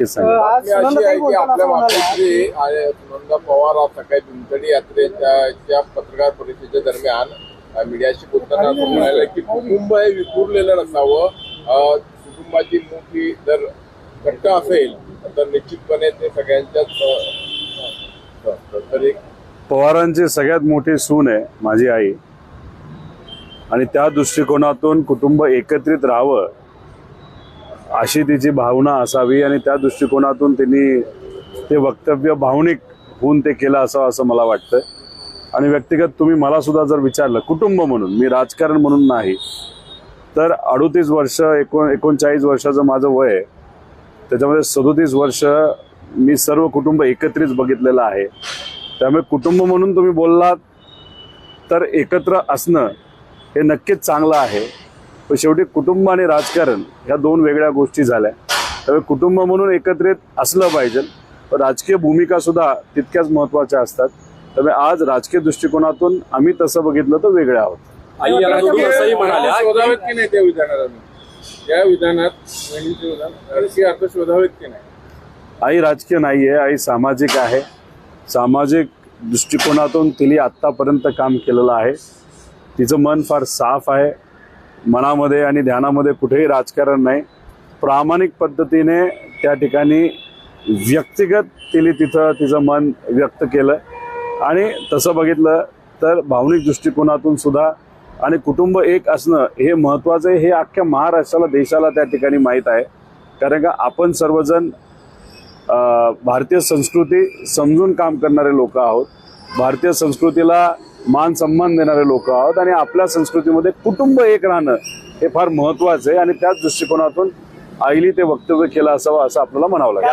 सांगा. अशी आहे की आपल्या मातोश्री सुनंदा पवार सकाळी भीमथडी यात्रेच्या पत्रकार परिषदेच्या दरम्यान मीडियाशी बोलताना असं म्हणाले की कुटुंब हे विखुरलेलं नसावं अ, कुटुंबाची मोठी जर घट्ट असेल तर निश्चितपणे ते सगळ्यांच्याच पवारांची सगळ्यात मोठी सून आहे माझी आई आणि त्या दृष्टिकोनातून कुटुंब एकत्रित राहावं अशी तिची भावना असावी आणि त्या दृष्टिकोनातून त्यांनी ते वक्तव्य भावनिक होऊन ते केलं असावं असं मला वाटतं आणि व्यक्तिगत तुम्ही मला सुद्धा जर विचारलं कुटुंब म्हणून मी राजकारण म्हणून नाही तर अडोतीस वर्ष एकोण एकोणचाळीस वर्षाचं माझं वय आहे. त्याच्यामध्ये सदोतीस वर्ष मी सर्व कुटुंब एकत्रित बघितलेलं आहे. त्यामुळे कुटुंब म्हणून तुम्ही बोललात तर एकत्र असणं हे नक्कीच चांगलं आहे. पण शेवटी कुटुंब आणि राजकारण ह्या दोन वेगळ्या गोष्टी झाल्या. त्यामुळे कुटुंब म्हणून एकत्रित असलं पाहिजे. पण राजकीय भूमिका सुद्धा तितक्याच महत्त्वाच्या असतात. त्यामुळे आज राजकीय दृष्टिकोनातून आम्ही तसं बघितलं तर वेगळे आहोत. आई असंही की नाही त्या विधानात या विधानात राजकीय अर्थ शोधावेत की नाही? आई राजकीय नाही आहे आई सामाजिक आहे. सामाजिक दृष्टिकोनातून तिने आत्तापर्यंत काम केलेलं आहे. तिचं मन फार साफ आहे. मनामध्ये आणि ध्यानामध्ये कुठेही राजकारण नाही. प्रामाणिक पद्धतीने त्या ठिकाणी व्यक्तिगत तिने तिथं तिचं मन व्यक्त केलं. आणि तसं बघितलं तर भावनिक दृष्टिकोनातून सुद्धा आणि कुटुंब एक असणं हे महत्त्वाचं आहे. हे अख्ख्या महाराष्ट्राला देशाला त्या ठिकाणी माहीत आहे. कारण का आपण सर्वजण भारतीय संस्कृती समजून काम करणारे लोक आहोत. भारतीय संस्कृतीला मान सन्मान देणारे लोक आहोत आणि आपल्या संस्कृतीमध्ये कुटुंब एक राहणं हे फार महत्वाचं आहे आणि त्याच दृष्टिकोनातून आईली ते वक्तव्य केलं असावं असं आपल्याला म्हणावं लागेल.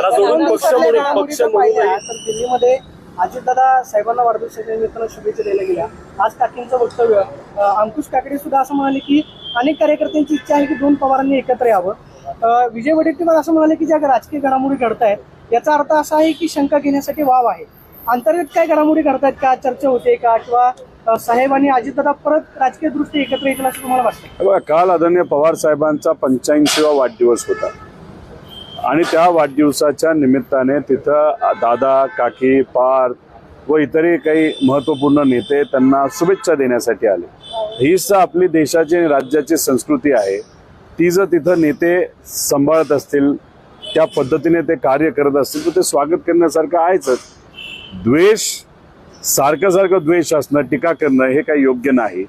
अजितदादा साहेबांना वाढदिवसाच्या निमित्तानं शुभेच्छा द्यायला गेल्या. आज काकींचं वक्तव्य अंकुश काकडे सुद्धा असं म्हणाले की अनेक कार्यकर्त्यांची इच्छा आहे की दोन पवारांनी एकत्र यावं. विजय वडेट्टीवार असं म्हणाले की ज्या राजकीय घडामोडी घडत आहेत याचा अर्थ असा आहे की शंका घेण्यासाठी वाव आहे. अंतर्गत काय घडामोडी घडतायत का? चर्चा होते का? किंवा साहेब आणि अजितदादा परत राजकीय दृष्टी एकत्र येतील असं तुम्हाला वाटतं? काल आदरणीय पवार साहेबांचा पंच्याऐंशीवा वाढदिवस होता. आणि त्या वाढदिवसाच्या निमित्ताने तिथं दादा काकी पार्थ व इतरही काही महत्त्वपूर्ण नेते त्यांना शुभेच्छा देण्यासाठी आले. हीच तर आपली देशाची आणि राज्याची संस्कृती आहे. ती जर तिथं नेते सांभाळत असतील त्या पद्धतीने ते कार्य करत असतील तर ते स्वागत करण्यासारखं आहेच. द्वेष सारखं सारखं द्वेष असणं टीका करणं हे काही योग्य नाही.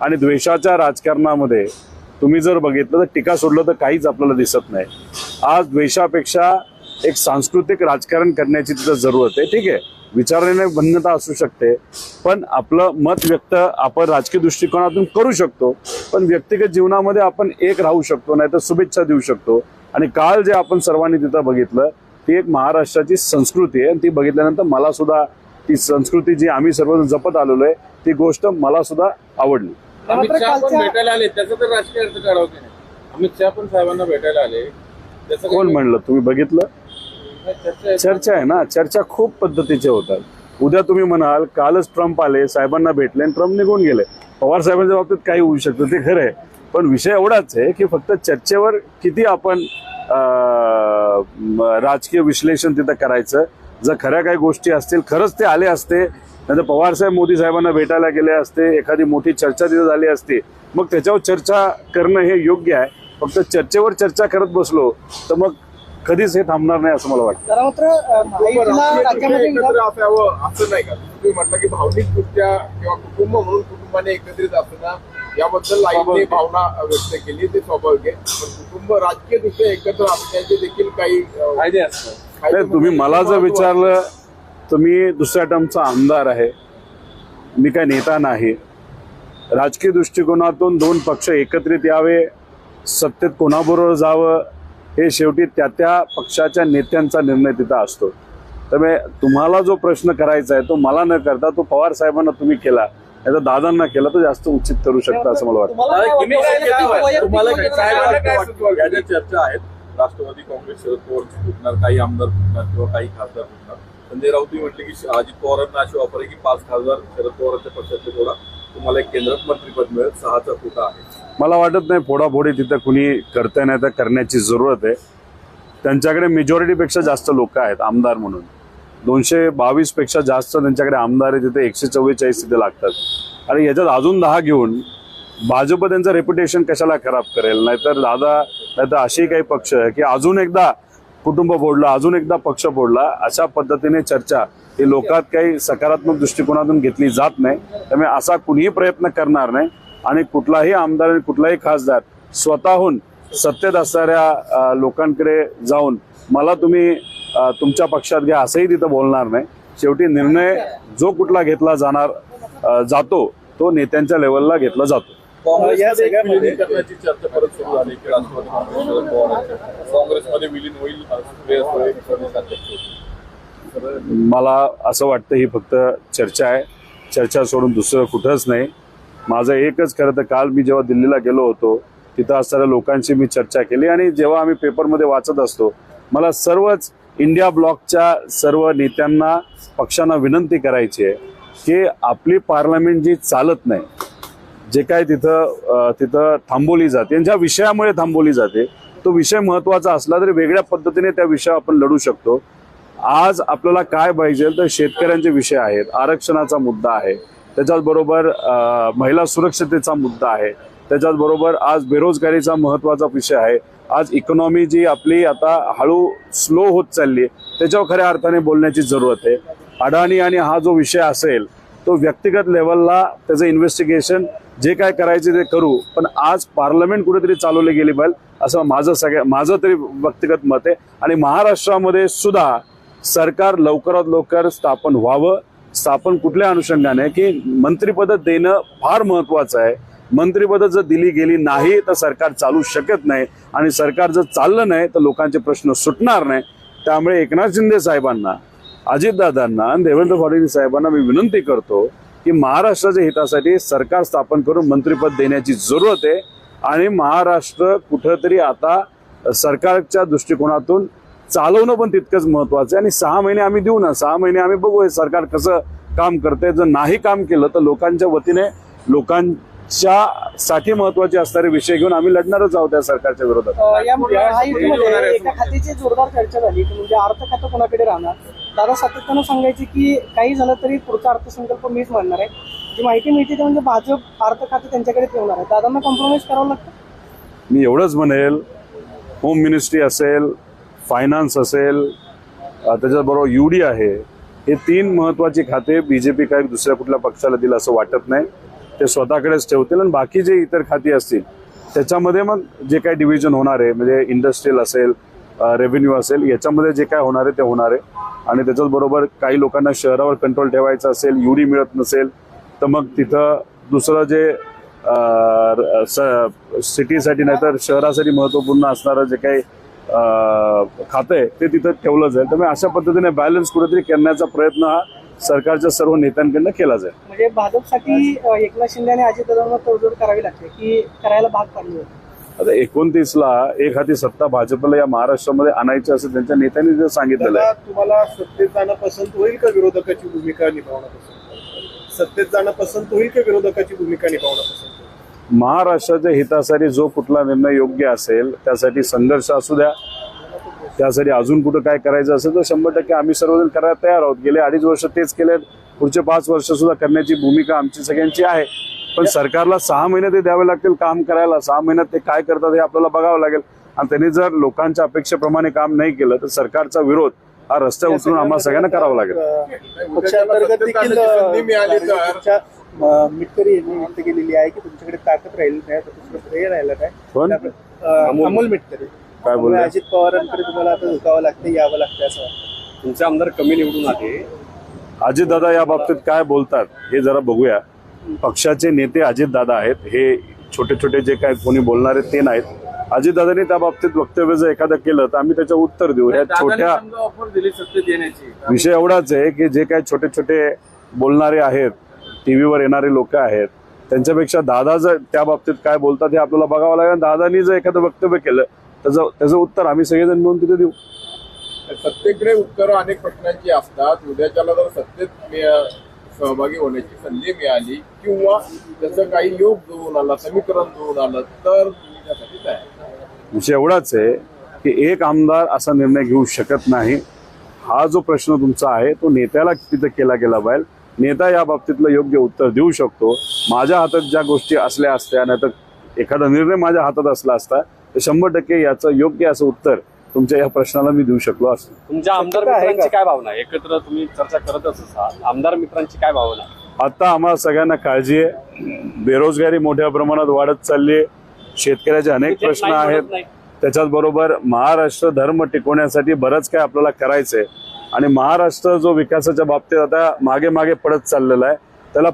आणि द्वेषाच्या राजकारणामध्ये तुम्ही जर बघितलं तर टीका सोडलं तर काहीच आपल्याला दिसत नाही. आज द्वेषापेक्षा एक सांस्कृतिक राजकारण करण्याची तिथं जरूरत आहे. ठीक आहे. विचारण्याने भिन्नता असू शकते. पण आपलं मत व्यक्त आपण राजकीय दृष्टिकोनातून करू शकतो. पण व्यक्तिगत जीवनामध्ये आपण एक राहू शकतो नाही तर शुभेच्छा देऊ शकतो. आणि काल जे आपण सर्वांनी तिथं बघितलं ती एक महाराष्ट्राची संस्कृती आहे. आणि ती बघितल्यानंतर मला सुद्धा ती संस्कृती जी आम्ही सर्वजण जपत आलेलो आहे ती गोष्ट मला सुद्धा आवडली. अमित शहा पण भेटायला आले. त्याचा तर राजकीय अर्थ काढावं की नाही अमित शहा पण साहेबांना भेटायला आले. त्याचं कोण म्हणलं? तुम्ही बघितलं? चर्चा आहे? चर्चा आहे ना? चर्चा खूप पद्धतीचे होतात. उद्या तुम्ही म्हणाल कालच ट्रम्प आले साहेबांना भेटले आणि ट्रम्प निघून गेले. पवार साहेबांच्या बाबतीत काही होऊ शकतं ते खरं आहे. पण विषय एवढाच आहे की फक्त चर्चेवर किती आपण राजकीय विश्लेषण तिथं करायचं. जर खऱ्या काही गोष्टी असतील खरंच ते आले असते नाहीतर पवार साहेब मोदी साहेबांना भेटायला गेले असते एखादी मोठी चर्चा तिथं झाली असती मग त्याच्यावर चर्चा करणं हे योग्य आहे. फक्त चर्चेवर चर्चा करत बसलो तर मग कधीच हे थांबणार नाही असं मला वाटतं. असं नाही का? तुम्ही म्हटलं की भावनिक दृष्ट्या किंवा कुटुंब म्हणून कुटुंबाने एकत्रित असणं याबद्दल आईने भावना व्यक्त केली ते स्वाभाविक आहे. पण कुटुंब राजकीय दृष्ट्या एकत्र असण्याचे देखील काही फायदे असतात. तुम्ही मला जर विचारलं तर मी दुसऱ्या टर्मचा आमदार आहे. मी काय नेता नाही. राजकीय दृष्टिकोनातून दोन पक्ष एकत्रित यावे सत्तेत कोणाबरोबर जावं हे शेवटी त्या त्या पक्षाच्या नेत्यांचा निर्णय तिथं असतो. त्यामुळे तुम्हाला जो प्रश्न करायचा आहे तो मला न करता तो पवार साहेबांना तुम्ही केला. तर दादांना केला तर जास्त उचित करू शकता असं मला वाटतं. चर्चा आहेत राष्ट्रवादी काँग्रेस शरद पवार फुटणार काही आमदार फुटणार किंवा काही खासदार फुटणार. संजय राऊत म्हटले की अजित पवारांना अशी ऑफर आहे की पाच खासदार शरद पवारांच्या पक्षातले थोडा तुम्हाला एक केंद्रात मंत्रीपद मिळेल सहाचा कोटा आहे. मला वाटत नाही फोडाफोडी तिथं कुणी करते नाही तर करण्याची जरूरत आहे. त्यांच्याकडे मेजॉरिटीपेक्षा जास्त लोक आहेत आमदार म्हणून. दोनशे बावीसपेक्षा जास्त त्यांच्याकडे आमदार आहे तिथे एकशे चव्वेचाळीस तिथे लागतात. आणि याच्यात अजून दहा घेऊन भाजप त्यांचं रेप्युटेशन कशाला खराब करेल? नाहीतर दादा नाहीतर अशी काही पक्ष आहे की अजून एकदा कुटुंब फोडला अजून एकदा पक्ष फोडला अशा पद्धतीने चर्चा ही लोकात काही सकारात्मक दृष्टिकोनातून घेतली जात नाही. त्यामुळे असा कुणीही प्रयत्न करणार नाही. आणि कुठलाही आमदार आणि कुठलाही खासदार स्वतःहून सत्तेत असणाऱ्या लोकांकडे जाऊन मला तुम्ही तुमच्या पक्षात घ्या असंही तिथं बोलणार नाही. शेवटी निर्णय जो कुठला घेतला जाणार जातो तो नेत्यांच्या लेवलला घेतला जातो. मला असं वाटतं ही फक्त चर्चा आहे. चर्चा सोडून दुसरं कुठंच नाही. माझं एकच खरं तर काल मी जेव्हा दिल्लीला गेलो होतो तिथं असणाऱ्या लोकांशी मी चर्चा केली आणि जेव्हा आम्ही पेपरमध्ये वाचत असतो मला सर्वच इंडिया ब्लॉकच्या सर्व नेत्यांना पक्षांना विनंती करायची आहे की आपली पार्लमेंट जी चालत नाही जे काय तिथं तिथं थांबवली जाते आणि ज्या विषयामुळे थांबवली जाते तो विषय महत्त्वाचा असला तरी वेगळ्या पद्धतीने त्या विषयावर आपण लढू शकतो. आज आपल्याला काय पाहिजे तर शेतकऱ्यांचे विषय आहेत आरक्षणाचा मुद्दा आहे त्याच्याचबरोबर महिला सुरक्षतेचा मुद्दा आहे त्याच्याचबरोबर आज बेरोजगारीचा महत्त्वाचा विषय आहे. आज इकॉनॉमी जी आपली आता हळू स्लो होत चालली आहे त्याच्यावर खऱ्या अर्थाने बोलण्याची जरूरत आहे. अडाणी आणि हा जो विषय असेल तो व्यक्तिगत लेवलला त्याचं इन्व्हेस्टिगेशन जे काय करायचे ते करू पण आज पार्लमेंट कुठेतरी चालवली गेली पाहिजे असं माझं सगळ्या माझं तरी व्यक्तिगत मत आहे. आणि महाराष्ट्रामध्ये सुद्धा सरकार लवकरात लवकर स्थापन व्हावं स्थापन कुठल्या अनुषंगाने की मंत्रिपद देणं फार महत्वाचं आहे. मंत्रिपदं जर दिली गेली नाही तर सरकार चालू शकत नाही. आणि सरकार जर चाललं नाही तर लोकांचे प्रश्न सुटणार नाही. त्यामुळे एकनाथ शिंदे साहेबांना अजितदादांना आणि देवेंद्र फडणवीस साहेबांना मी विनंती करतो की महाराष्ट्राच्या हितासाठी सरकार स्थापन करून मंत्रिपद देण्याची जरूरत आहे. आणि महाराष्ट्र कुठंतरी आता सरकारच्या दृष्टिकोनातून चालवणं पण तितकंच महत्वाचं आहे. आणि सहा महिने आम्ही देऊ ना सहा महिने आम्ही बघू हे सरकार कसं काम करते जर नाही काम केलं तर लोकांच्या वतीने लोकां लोकांच्या साठी महत्त्वाचे असणारे विषय घेऊन आम्ही लढणारच आहोत त्या सरकारच्या विरोधात. एका खात्याची जोरदार चर्चा झाली की म्हणजे अर्थ खातं कोणाकडे राहणार? दादा सातत्यानं सांगायचे की काही झालं तरी पुढचा अर्थसंकल्प मीच मांडणार आहे. जी माहिती मिळते ते म्हणजे भाजप अर्थ खातं त्यांच्याकडे ठेवणार आहे. दादांना कॉम्प्रोमाइज करावं लागतं? मी एवढंच म्हणेल होम मिनिस्ट्री असेल फायनान्स असेल त्याच्याबरोबर यू डी आहे हे तीन महत्वाची खाते बी जे पी काही दुसऱ्या कुठल्या पक्षाला दिलं असं वाटत नाही. ते स्वतःकडेच ठेवतील आणि बाकी जे इतर खाती असतील त्याच्यामध्ये मग जे काही डिव्हिजन होणार आहे म्हणजे इंडस्ट्रीयल असेल रेव्हेन्यू असेल याच्यामध्ये जे काय होणार आहे ते होणार आहे. आणि त्याच्याच बरोबर काही लोकांना शहरावर कंट्रोल ठेवायचा असेल युडी मिळत नसेल तर मग तिथं दुसरं जे सिटीसाठी नाहीतर शहरासाठी महत्त्वपूर्ण असणारं जे काही खातं आहे ते तिथं ठेवलं जाईल. त्यामुळे अशा पद्धतीने बॅलन्स कुठेतरी करण्याचा प्रयत्न हा सरकारच्या सर्व नेत्यांकडनं केला जाईल म्हणजे भाजपसाठी एकनाथ शिंदे आणि अजितदादांना तडजोड करावी लागते की करायला भाग पाडली आता एकोणतीसला एक हाती सत्ता भाजपला या महाराष्ट्रामध्ये आणायची असं त्यांच्या नेत्यांनी जे सांगितलेलं आहे तुम्हाला सत्तेत जाणं पसंत होईल का विरोधकाची भूमिका निभावणं पसंत? सत्तेत जाणं पसंत होईल का विरोधकाची भूमिका निभावणं पसंत? महाराष्ट्राच्या हितासाठी जो कुठला निर्णय योग्य असेल त्यासाठी संघर्ष असू द्या त्यासाठी अजून कुठं काय करायचं असेल तर शंभर टक्के आम्ही सर्वजण करायला तयार आहोत. गेले अडीच वर्ष तेच केले पुढचे पाच वर्ष सुद्धा करण्याची भूमिका आमची सगळ्यांची आहे. पण सरकारला सहा महिने ते द्यावे लागतील काम करायला. सहा महिन्यात ते काय करतात हे आपल्याला बघावं लागेल. आणि त्यांनी जर लोकांच्या अपेक्षेप्रमाणे काम नाही केलं तर सरकारचा विरोध हा रस्त्यावर उतरून आम्हाला सगळ्यांना करावं लागेल. पक्षांतर्गत देखील मिटकरी यांनी व्यक्त केलेली आहे की तुमच्याकडे ताकद राहील नाही तर दुसरं श्रेय राहिलं पण अं, अमोल मिटकरी. काय बोलले? अजित पवारांकडे तुम्हाला आता झुकावं लागतं यावं लागतं असं तुमचे आमदार कमी निवडून आले. अजितदादा या बाबतीत काय बोलतात हे जरा बघूया. पक्षाचे नेते अजितदादा आहेत. हे छोटे छोटे जे काय कोणी बोलणारे ते नाहीत. अजितदादांनी त्या बाबतीत वक्तव्य जर एखादं केलं तर आम्ही त्याचं उत्तर देऊ. ह्या छोट्या ऑफर दिली येण्याची. विषय एवढाच आहे की जे काही छोटे छोटे बोलणारे आहेत टीव्हीवर येणारे लोक आहेत त्यांच्यापेक्षा दादा जर त्या बाबतीत काय बोलतात हे आपल्याला बघावं लागेल. दादानी जर एखादं वक्तव्य केलं त्याचं त्याचं उत्तर आम्ही सगळेजण मिळून तिथे देऊ. सत्तेकडे उत्तरं अनेक प्रश्नांची असतात. उद्याच्याला जर सत्तेत सहभागी होण्याची संधी मिळाली किंवा त्याचं काही योग जुळून आला समीकरण जुळून आलं तर विषय एवढाच आहे की एक आमदार असा निर्णय घेऊ शकत नाही. हा जो प्रश्न तुमचा आहे तो नेत्याला तिथं केला गेला पाहिजे. नेता या बाबतीतलं योग्य उत्तर देऊ शकतो. माझ्या हातात ज्या गोष्टी असल्या असत्या नाही तर एखादा निर्णय माझ्या हातात असला असता तर शंभर टक्के याचं योग्य असं उत्तर तुमच्या या प्रश्नाला मी देऊ शकलो असतो. तुमच्या आमदार शक्यता आहे मित्रांची? काय भावना आहे? एकत्र तुम्ही चर्चा करतच असाल आमदार मित्रांची काय भावना आहे? आता आम्हाला सगळ्यांना काळजी आहे. बेरोजगारी मोठ्या प्रमाणात वाढत चालली आहे. शेतकऱ्याचे अनेक ते प्रश्न नाही आहेत. म्हणत नाही. त्याच्याच बरोबर महाराष्ट्र धर्म टिकवण्यासाठी बरंच काय आपल्याला करायचंय. आणि महाराष्ट्र जो विकासाच्या बाबतीत आता मागे मागे पडत चाललेला आहे त्याला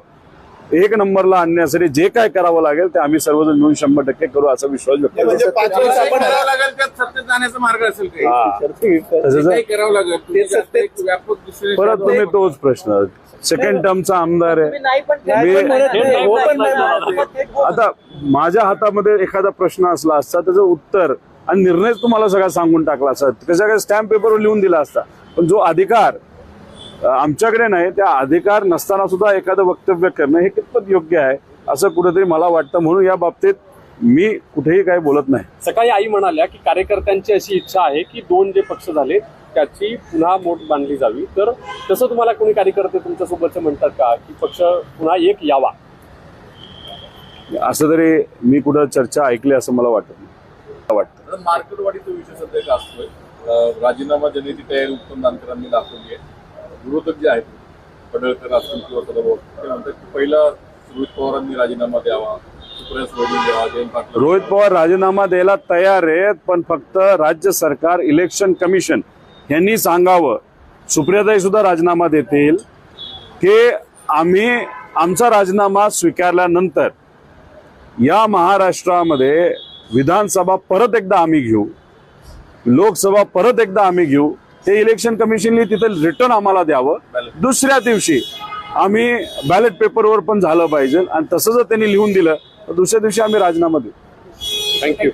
एक नंबरला आणण्यासाठी जे काय करावं लागेल ते आम्ही सर्वजण मिळून शंभर टक्के करू असा विश्वास व्यक्त करतो म्हणजे पाच वर्ष काय आपण करावं लागेल त्यात सत्तेत जाण्याचा मार्ग असेल काही हा. तसंच काय करावं लागेल तुम्ही जास्त एक व्यापक दुसरे परत तुम्ही तोच प्रश्न सेकंड टर्मचा आमदार आहे नाही पण ते- मी- पण म्हणत नाही. हे नाही पण नाही म्हणत म्हणत. आता माझ्या हातामध्ये एखादा प्रश्न असला असता त्याचं उत्तर आणि निर्णयच तुम्हाला सगळा सांगून टाकला असता त्याच्याकडे स्टॅम्प पेपरवर लिहून दिला असता पण जो अधिकार आमच्याकडे नाही त्या अधिकार नसताना सुद्धा एखादं वक्तव्य करणं हे कितपत योग्य आहे असं कुठेतरी मला वाटतं. म्हणून या बाबतीत मी कुठेही काही बोलत नाही. सकाळी आई म्हणाल्या की कार्यकर्त्यांची अशी इच्छा आहे की दोन जे पक्ष झाले त्याची पुन्हा मोठ बांधली जावी. तर तसं तुम्हाला कोणी कार्यकर्ते तुमच्या सोबतचे म्हणतात का की पक्ष पुन्हा एक यावा? असं तरी मी कुठं चर्चा ऐकली असं मला वाटत नाही. वाटतं. तर मार्केटवाढीचा विषय सध्या गाजतोय अं, राजीनामा देण्याची तयारी उत्तम जानकरांनी दाखवली आहे. विरोधक जे आहेत पडळकर असतील किंवा सदाभाऊ ते म्हणतात की पहिला रोहित पवारांनी राजीनामा द्यावा रोहित पवार राजीनामा द्यायला तयार आहेत पण फक्त राज्य सरकार इलेक्शन कमिशन यांनी सांगावं. सुप्रियाताई सुद्धा राजीनामा देतील. की आम्ही आमचा राजीनामा स्वीकारल्यानंतर या महाराष्ट्रामध्ये विधानसभा परत एकदा आम्ही घेऊ लोकसभा परत एकदा आम्ही घेऊ ते इलेक्शन कमिशनने तिथं रिटर्न आम्हाला द्यावं. दुसऱ्या दिवशी आम्ही बॅलेट पेपरवर पण झालं पाहिजे. आणि तसं जर त्यांनी लिहून दिलं तर दुसऱ्या दिवशी आम्ही राजीनामा देऊ. थँक्यू